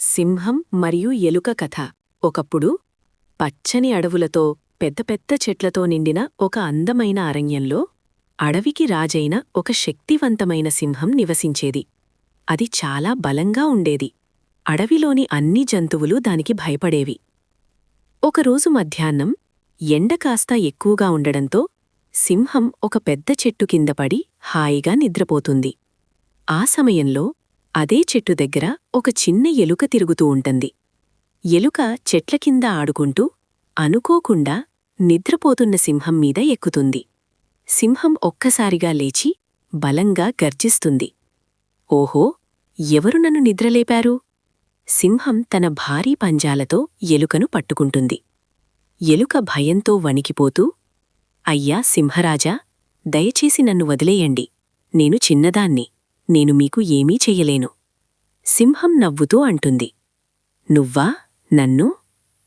సింహం మరియు ఎలుక కథ. ఒకప్పుడు పచ్చని అడవులతో పెద్ద పెద్ద చెట్లతో నిండిన ఒక అందమైన అరణ్యంలో అడవికి రాజైన ఒక శక్తివంతమైన సింహం నివసించేది. అది చాలా బలంగా ఉండేది. అడవిలోని అన్ని జంతువులు దానికి భయపడేవి. ఒకరోజు మధ్యాహ్నం ఎండ కాస్త ఎక్కువగా ఉండడంతో సింహం ఒక పెద్ద చెట్టు కింద పడి హాయిగా నిద్రపోతుంది. ఆ సమయంలో అదే చెట్టు దగ్గర ఒక చిన్న ఎలుక తిరుగుతూ ఉంటుంది. ఎలుక చెట్ల కింద ఆడుకుంటూ అనుకోకుండా నిద్రపోతున్న సింహం మీద ఎక్కుతుంది. సింహం ఒక్కసారిగా లేచి బలంగా గర్జిస్తుంది. ఓహో ఎవరు నన్ను నిద్రలేపారు? సింహం తన భారీ పంజాలతో ఎలుకను పట్టుకుంటుంది. ఎలుక భయంతో వణికిపోతూ అయ్యా సింహరాజా దయచేసి నన్ను వదిలేయండి. నేను చిన్నదాన్ని. నేను మీకు ఏమీ చెయ్యలేను సింహం నవ్వుతూ అంటుంది. నువ్వా? నన్ను?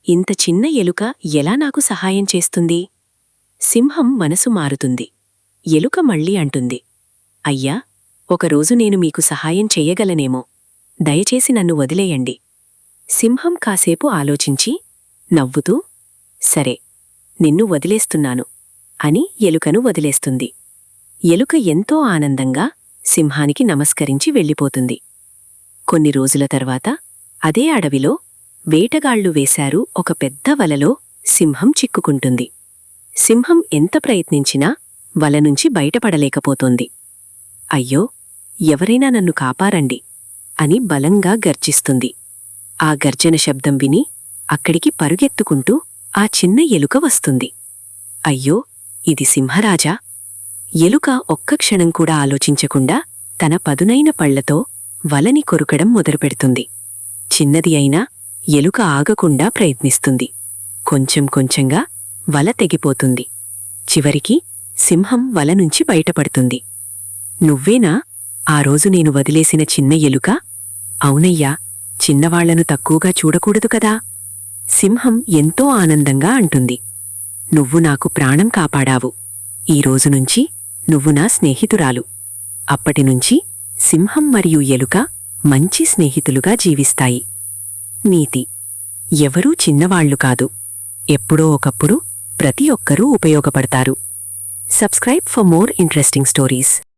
ఇంత చిన్న ఎలుక ఎలా నాకు సహాయం చేస్తుంది? సింహం మనసు మారుతుంది. ఎలుక మళ్ళీ అంటుంది. అయ్యా ఒకరోజు నేను మీకు సహాయం చెయ్యగలనేమో దయచేసి నన్ను వదిలేయండి. సింహం కాసేపు ఆలోచించి నవ్వుతూ సరే నిన్ను వదిలేస్తున్నాను అని ఎలుకను వదిలేస్తుంది. ఎలుక ఎంతో ఆనందంగా సింహానికి నమస్కరించి వెళ్ళిపోతుంది. కొన్ని రోజుల తర్వాత అదే అడవిలో వేటగాళ్ళు వేశారు ఒక పెద్ద వలలో సింహం చిక్కుకుంటుంది. సింహం ఎంత ప్రయత్నించినా వల నుంచి బయటపడలేకపోతోంది. అయ్యో ఎవరైనా నన్ను కాపారండి అని బలంగా గర్జిస్తుంది. ఆ గర్జన శబ్దం విని అక్కడికి పరుగెత్తుకుంటూ ఆ చిన్న ఎలుక వస్తుంది. అయ్యో ఇది సింహరాజా? ఎలుక ఒక్క క్షణం కూడా ఆలోచించకుండా తన పదునైన పళ్ళతో వలని కొరుకడం మొదలుపెడుతుంది. చిన్నది అయినా ఎలుక ఆగకుండా ప్రయత్నిస్తుంది. కొంచెం కొంచెంగా వల తెగిపోతుంది. చివరికి సింహం వల నుంచి బయటపడుతుంది. నువ్వేనా? ఆ రోజు నేను వదిలేసిన చిన్న ఎలుక? అవునయ్యా చిన్నవాళ్ళను తక్కువగా చూడకూడదు కదా? సింహం ఎంతో ఆనందంగా అంటుంది. నువ్వు నాకు ప్రాణం కాపాడావు. ఈ రోజునుంచి నువ్వు నా స్నేహితురాలు. అప్పటినుంచి సింహం మరియు ఎలుక మంచి స్నేహితులుగా జీవిస్తాయి. నీతి. ఎవరూ చిన్నవాళ్ళు కాదు. ఎప్పుడో ఒకప్పుడు ప్రతి ఒక్కరూ ఉపయోగపడతారు. Subscribe for more interesting stories.